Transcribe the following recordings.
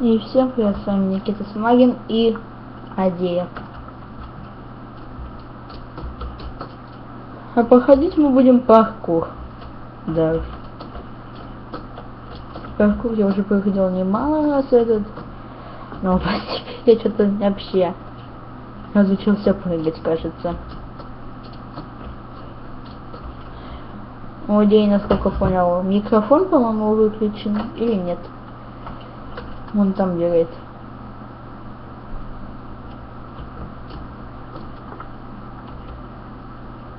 И всем привет, с вами Никита Смагин и Адея. А проходить мы будем паркур. Да. Паркур я уже проходил немало раз этот. Но теперь я что-то вообще разучился прыгать, кажется. У Адеи, насколько понял, микрофон, по-моему, выключен или нет. Вон там бегает.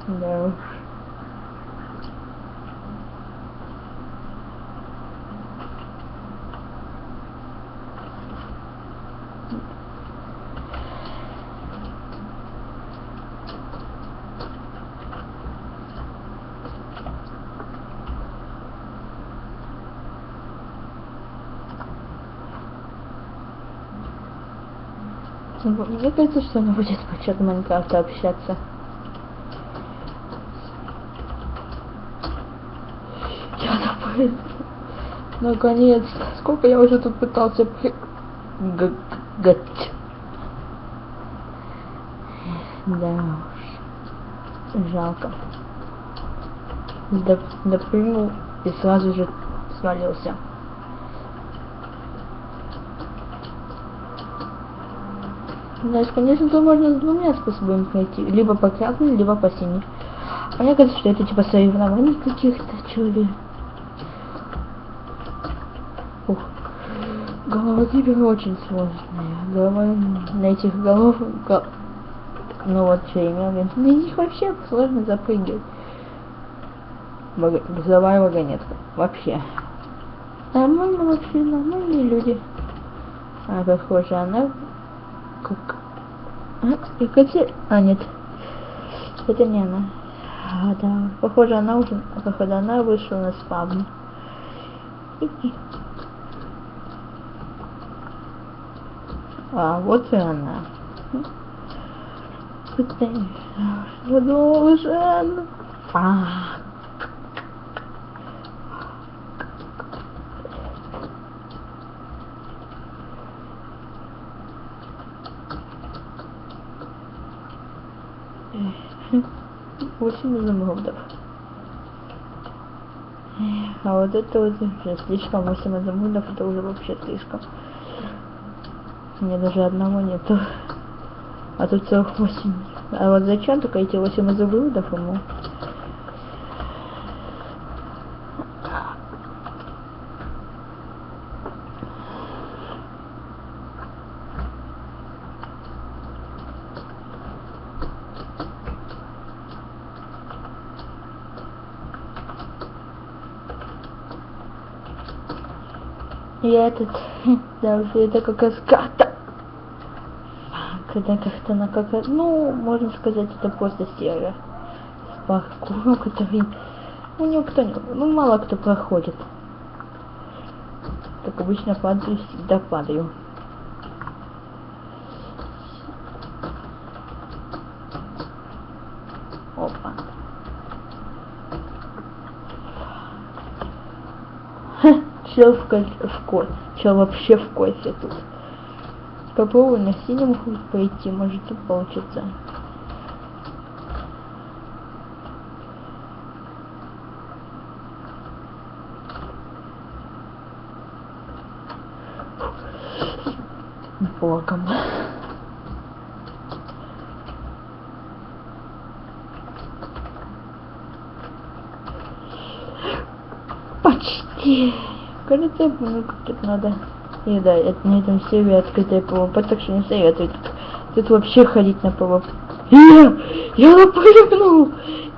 Да уж. Мне кажется, что она будет по чату Майнкрафта общаться. Я напрыг... Наконец-то. Сколько я уже тут пытался при... Гать. Да уж. Жалко. Доп... Допрыгнул и сразу же свалился. Знаешь, конечно, то можно с двумя способами пройти. Либо по красной, либо по синей. А мне кажется, что это типа соревнований каких-то, что ли. Ух. Голова Кибера очень сложная. Голова на этих голов... Гол... Ну вот, что я имел в виду. На них вообще сложно запрыгивать. Ваг... Грузовая вагонетка. Вообще. Нормально вообще, нормальные люди. А, похоже, она как... Екатер... А, нет. Это не она. А, да. Похоже, она уже... Походу, она вышла на спавн. А, вот и она. Подожди. Уже... Фак. 8 изумрудов. А вот это вот уже слишком, 8 изумрудов, это уже вообще слишком. Мне даже одного нету. А тут целых 8. А вот зачем только эти 8 изумрудов ему? Я этот, да, уже это как ската. Когда как-то на как ну, можно сказать, это просто серия с паркуром, который, ну, никто не, ну, мало кто проходит. Так обычно падаю, всегда падаю. Опа. Чел в, ко в кофе. Чел вообще в кофе тут. Попробую на синем пойти, может тут получится. Богом. Кажется, тут надо. И да, это на этом сервере открытая ПВП, так что не советую. Тут, тут вообще ходить на ПВП. Я, я напрыгнул!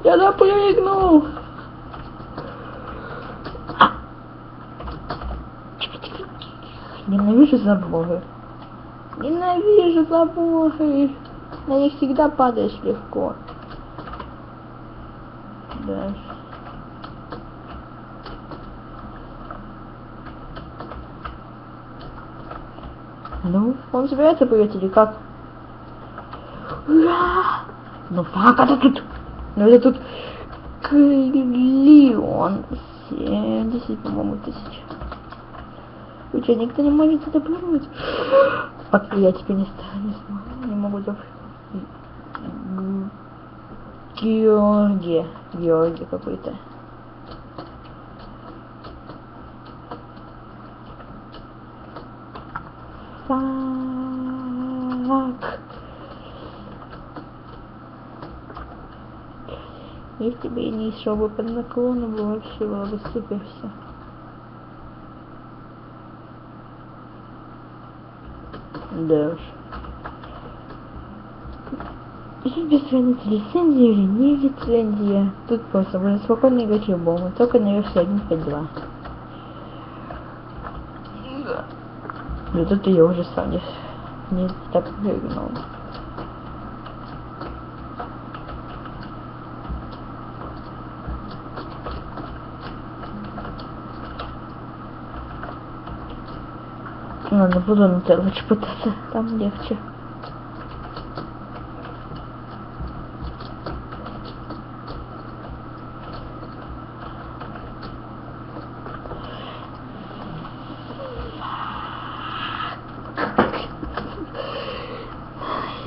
Я напрыгнул! Ненавижу заборы. Ненавижу заборы. На них всегда падаешь легко. Да. Ну, он собирается прыгать или как? Ура! Ну фак, это тут... Ну это тут... Клион. 70, по-моему, тысяч. Вы что, никто не может это прыгнуть? Пока я теперь не не смогу, не могу запрыгнуть. Георгий. Георгий какой-то. Фак. Если бы я не шел бы под наклоном, бы вообще было бы супер все. Да уж. Без разницы, лицензия или не лицензия. Тут просто можно спокойно играть любому, только на версии 1.5.2. Ну тут я уже сам не, так прыгнул. Ладно, буду на Т лучше пытаться, там легче.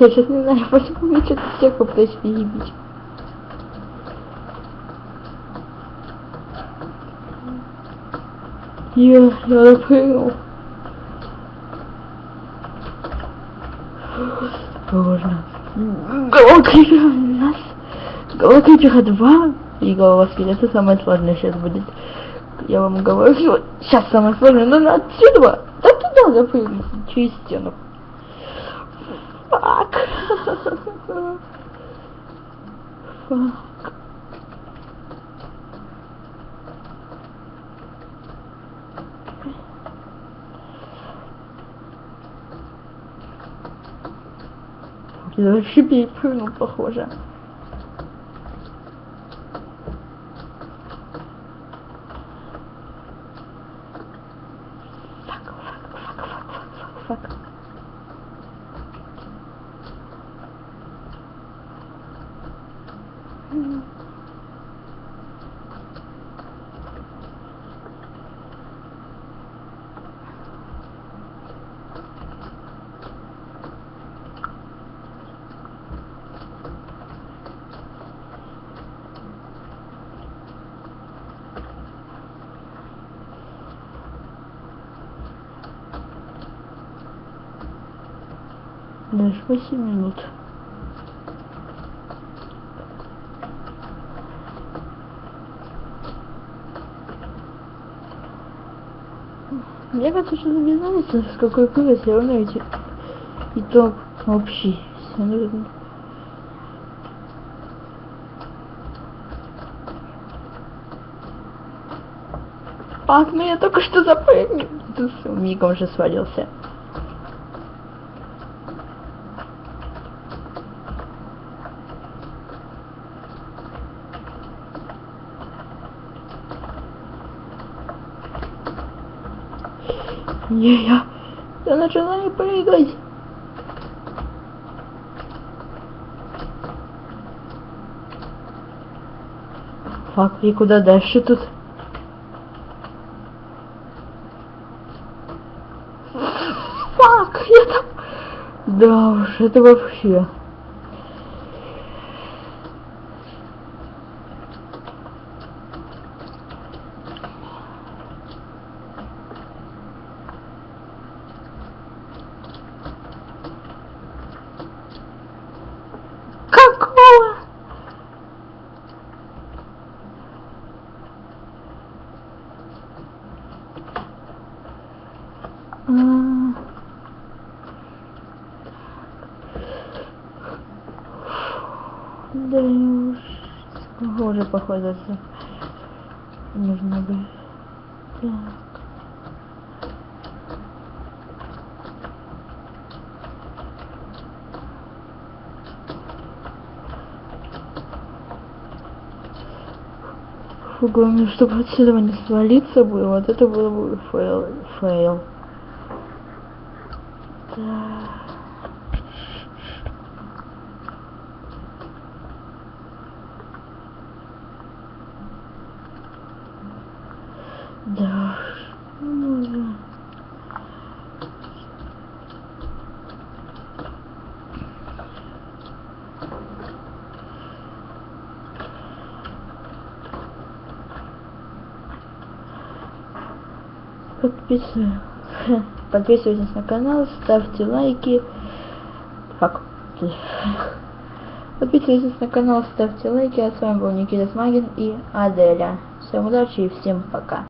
Я сейчас не знаю, почему мне что-то всех попытаюсь перебить. Я, я допрыгнул. Осторожно. Голокрипера у нас. Голокрипера 2. И голова скелета самое сложное сейчас будет. Я вам говорю, сейчас самое сложное, но отсюда, да туда запрыгнуть, через стену. Фак. Фак. Я вообще перепрыгнул, похоже. Фак, фак, фак, фак, фак, фак, фак. М. Даже 8 минут. Мне кажется, что не нравится, с какой равно эти итог общий. Пак, я только что запрыгнул. Тут мигом уже свалился. Не, я, я начинаю прыгать. Фак, и куда дальше тут? Фак, я там... Да уж, это вообще... Какого? А. Да уж, уже походу за- нужно бы. Так. Главное, чтобы отсюда не свалиться было. Вот это было бы фейл. фейл. Так. Да уж. Ну, да. Подписывайтесь. Подписывайтесь на канал, ставьте лайки. Фак. Подписывайтесь на канал, ставьте лайки. А с вами был Никита Смагин и Аделя. Всем удачи и всем пока.